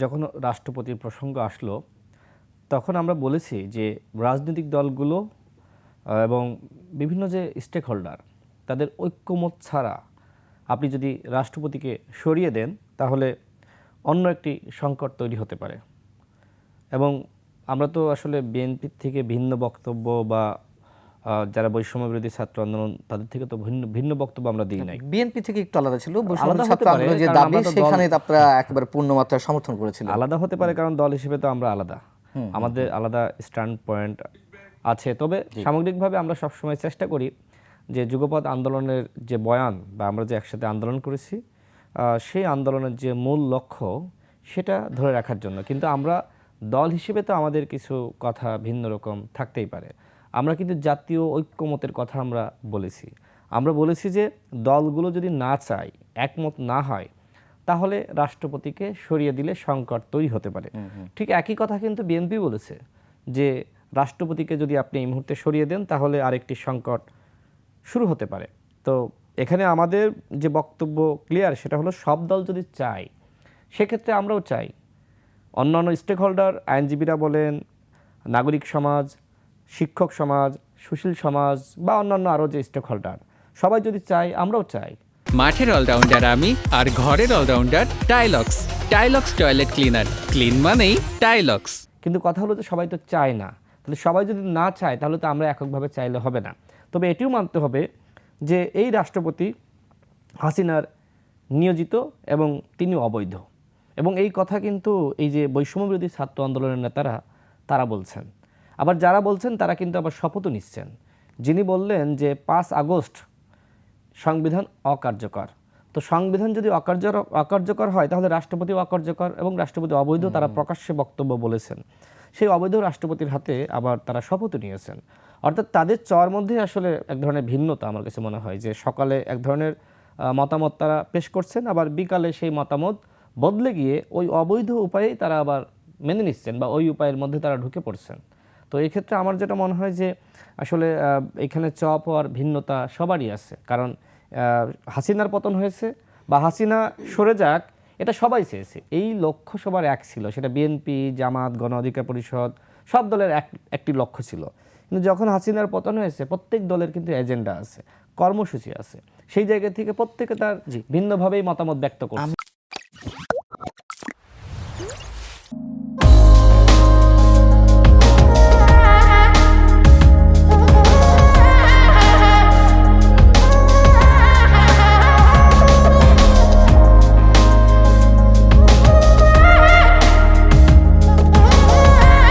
যখন রাষ্ট্রপতির প্রসঙ্গ আসলো, তখন আমরা বলেছি যে রাজনৈতিক দলগুলো এবং বিভিন্ন যে স্টেক হোল্ডার তাদের ঐক্যমত ছাড়া আপনি যদি রাষ্ট্রপতিকে সরিয়ে দেন, তাহলে অন্য একটি সংকট তৈরি হতে পারে। এবং আমরা তো আসলে বিএনপির থেকে ভিন্ন বক্তব্য বা যারা বৈষম্য বিরোধী ছাত্র আন্দোলন তাদের থেকে তো ভিন্ন ভিন্ন বক্তব্য আমরা দিই নাই। বিএনপি থেকে একটু আলাদা ছিল বৈষম্য ছাত্র পারে, আন্দোলনের যে দাবি সেখানে আপনারা একেবারে পূর্ণ মাত্রায় সমর্থন করেছিলেন। আলাদা হতে পারে কারণ দল হিসেবে তো আমরা আলাদা। আমাদের আলাদা স্ট্যান্ড পয়েন্ট আছে। তবে সামগ্রিকভাবে আমরা সবসময় চেষ্টা করি যে যুগপৎ আন্দোলনের যে বয়ান বা আমরা যে একসাথে আন্দোলন করেছি সেই আন্দোলনের যে মূল লক্ষ্য সেটা ধরে রাখার জন্য। কিন্তু আমরা দল হিসেবে তো আমাদের কিছু কথা ভিন্ন রকম থাকতেই পারে। আমরা কিন্তু জাতীয় ঐক্যমতের কথা আমরা বলেছি। আমরা বলেছি যে দলগুলো যদি না চায় একমত না হয় তাহলে রাষ্ট্রপতিকে সরিয়ে দিলে সংকট তৈরি হতে পারে। ঠিক একই কথা কিন্তু বিএনপি বলেছে যে রাষ্ট্রপতিকে যদি আপনি এই মুহূর্তে সরিয়ে দেন তাহলে আরেকটি সংকট শুরু হতে পারে। তো এখানে আমাদের যে বক্তব্য ক্লিয়ার সেটা হলো সব দল যদি চায় সেক্ষেত্রে আমরাও চাই। অন্যান্য স্টেক হোল্ডার আইনজীবীরা বলেন নাগরিক সমাজ শিক্ষক সমাজ সুশীল সমাজ বা অন্যান্য আরও যে স্টেক হোল্ডার সবাই যদি চায় আমরাও চাই। মাঠের অলরাউন্ডার আমি আর ঘরের all rounder Tylex Tylex toilet cleaner clean মানেই টাইলক্স কিন্তু কথা হলো যে সবাই তো চায় না। তাহলে সবাই যদি না চায় তাহলে তো আমরা এককভাবে চাইলে হবে না। তবে এটিও মানতে হবে যে এই রাষ্ট্রপতি হাসিনার নিয়োজিত এবং তিনি অবৈধ। এবং এই কথা কিন্তু এই যে বৈষম্য বিরোধী ছাত্র আন্দোলনের নেতারা তারা বলছেন। আবার যারা বলছেন তারা কিন্তু আবার শপথও নিচ্ছেন। যিনি বললেন যে পাঁচ আগস্ট সংবিধান অকার্যকর। তো সংবিধান যদি অকার্যকর অকার্যকর হয় তাহলে রাষ্ট্রপতি অকার্যকর এবং রাষ্ট্রপতি অবৈধ তারা প্রকাশ্যে বক্তব্য বলেছেন। সেই অবৈধ রাষ্ট্রপতির হাতে আবার তারা শপথও নিয়েছেন। অর্থাৎ তাদের চর মধ্যে আসলে এক ধরনের ভিন্নতা আমার কাছে মনে হয় যে সকালে এক ধরনের মতামত তারা পেশ করছেন আবার বিকালে সেই মতামত বদলে গিয়ে ওই অবৈধ উপায়েই তারা আবার মেনে নিচ্ছেন বা ওই উপায়ের মধ্যে তারা ঢুকে পড়ছেন। তো এই ক্ষেত্রে আমার যেটা মনে হয় যে আসলে এখানে চপ হওয়ার ভিন্নতা সবারই আছে। কারণ হাসিনার পতন হয়েছে বা হাসিনা সরে যাক এটা সবাই চেয়েছে। এই লক্ষ্য সবার এক ছিল। সেটা বিএনপি জামাত গণ অধিকার পরিষদ সব দলের এক একটি লক্ষ্য ছিল। কিন্তু যখন হাসিনার পতন হয়েছে প্রত্যেক দলের কিন্তু এজেন্ডা আছে কর্মসূচি আছে। সেই জায়গা থেকে প্রত্যেকে তার ভিন্নভাবেই মতামত ব্যক্ত করছে।